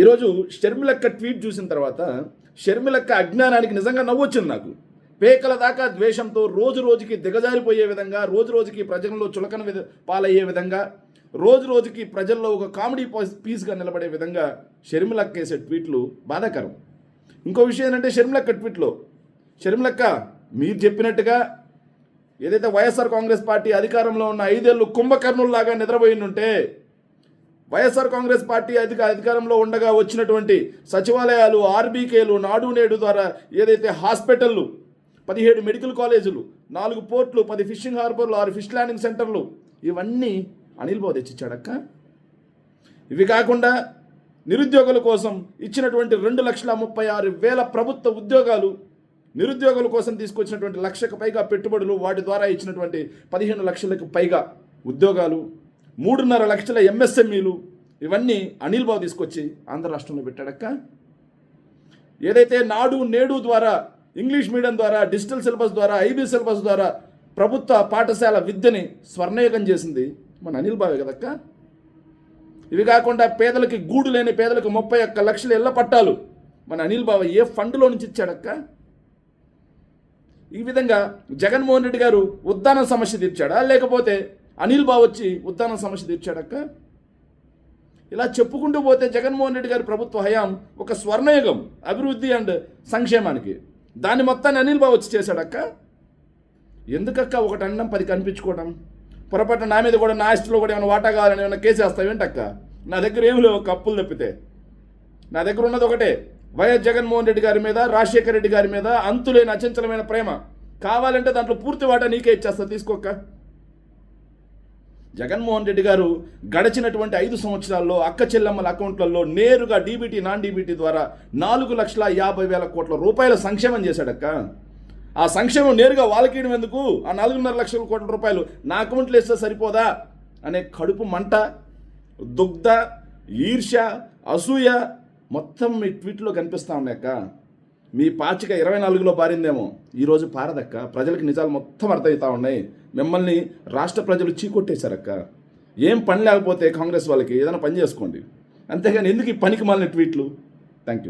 ఈరోజు షర్మిలక్క ట్వీట్ చూసిన తర్వాత షర్మిలక్క అజ్ఞానానికి నిజంగా నవ్వొచ్చింది నాకు. పేకల దాకా ద్వేషంతో రోజు రోజుకి దిగజారిపోయే విధంగా రోజు రోజుకి ప్రజల్లో చులకన విధ పాలయ్యే విధంగా రోజు రోజుకి ప్రజల్లో ఒక కామెడీ పీస్గా నిలబడే విధంగా షర్మిలక్క వేసే ట్వీట్లు బాధాకరం. ఇంకో విషయం ఏంటంటే షర్మిలక్క ట్వీట్లో షర్మిలక్క మీరు చెప్పినట్టుగా ఏదైతే వైఎస్ఆర్ కాంగ్రెస్ పార్టీ అధికారంలో ఉన్న ఐదేళ్ళు కుంభకర్ణుల్లాగా నిద్రపోయిండుంటే వైఎస్ఆర్ కాంగ్రెస్ పార్టీ అధిక అధికారంలో ఉండగా వచ్చినటువంటి సచివాలయాలు ఆర్బీకేలు నాడు నేడు ద్వారా ఏదైతే హాస్పిటళ్ళు పదిహేడు మెడికల్ కాలేజీలు నాలుగు పోర్ట్లు పది ఫిషింగ్ హార్బర్లు ఆరు ఫిష్ ల్యాండింగ్ సెంటర్లు ఇవన్నీ అనిల్ బాబు తెచ్చిచ్చాడక్క. ఇవి కాకుండా నిరుద్యోగుల కోసం ఇచ్చినటువంటి రెండు లక్షల ముప్పై ఆరు వేల ప్రభుత్వ ఉద్యోగాలు నిరుద్యోగుల కోసం తీసుకొచ్చినటువంటి లక్షకు పైగా పెట్టుబడులు వాటి ద్వారా ఇచ్చినటువంటి పదిహేను లక్షలకు పైగా ఉద్యోగాలు మూడున్నర లక్షల ఎంఎస్ఎంఈలు ఇవన్నీ అనిల్ బాబు తీసుకొచ్చి ఆంధ్ర రాష్ట్రంలో పెట్టాడక్క. ఏదైతే నాడు నేడు ద్వారా ఇంగ్లీష్ మీడియం ద్వారా డిజిటల్ సిలబస్ ద్వారా ఐబీ సిలబస్ ద్వారా ప్రభుత్వ పాఠశాల విద్యని స్వర్ణయుగం చేసింది మన అనిల్ బాబే కదక్క. ఇవి కాకుండా పేదలకి గూడు లేని పేదలకు ముప్పై ఒక్క లక్షల ఇళ్ళ పట్టాలు మన అనిల్ బాబు ఏ ఫండ్లో నుంచి ఇచ్చాడక్క? ఈ విధంగా జగన్మోహన్ రెడ్డి గారు ఉద్దానం సమస్య తీర్చాడా? లేకపోతే అనిల్ బాబు వచ్చి ఉద్దానం సమస్య తీర్చాడక్క. ఇలా చెప్పుకుంటూ పోతే జగన్మోహన్ రెడ్డి గారి ప్రభుత్వ హయాం ఒక స్వర్ణయుగం అభివృద్ధి అండ్ సంక్షేమానికి. దాన్ని మొత్తాన్ని అనిల్ బాబు వచ్చి చేశాడక్క. ఎందుకక్క ఒకటి అన్నం పది కనిపించుకోవడం? పొరపాటున నా మీద కూడా నా ఇష్టంలో కూడా ఏమైనా వాటా కావాలని ఏమైనా కేసు వేస్తావేంటక్క నా దగ్గర ఏమి లేవు కప్పులు తప్పితే. నా దగ్గర ఉన్నది ఒకటే వైఎస్ జగన్మోహన్ రెడ్డి గారి మీద రాజశేఖర రెడ్డి గారి మీద అంతులేని అచంచలమైన ప్రేమ. కావాలంటే దాంట్లో పూర్తి వాటా నీకే ఇచ్చేస్తా తీసుకోక్క జగన్మోహన్ రెడ్డి గారు గడిచినటువంటి ఐదు సంవత్సరాల్లో అక్క చెల్లెమ్మల అకౌంట్లలో నేరుగా డీబీటీ నాన్ డీబీటీ ద్వారా నాలుగు లక్షల యాభై వేల కోట్ల రూపాయల సంక్షేమం చేశాడక్క. ఆ సంక్షేమం నేరుగా వాళ్ళకియడం ఎందుకు? ఆ నాలుగున్నర లక్షల కోట్ల రూపాయలు నా అకౌంట్లో ఇస్తే సరిపోదా? అనే కడుపు మంట దుగ్ధ ఈర్ష అసూయ మొత్తం మీ ట్వీట్లో కనిపిస్తా ఉన్నాయక్క మీ పాచిక ఇరవై నాలుగులో పారిందేమో. ఈరోజు పారదక్క ప్రజలకు నిజాలు మొత్తం అర్థమవుతా ఉన్నాయి. మిమ్మల్ని రాష్ట్ర ప్రజలు చీకొట్టేశారక్క. ఏం పని లేకపోతే కాంగ్రెస్ వాళ్ళకి ఏదైనా పని చేసుకోండి. అంతేగాని ఎందుకు ఈ పనికి మాలిన ట్వీట్లు? Thank you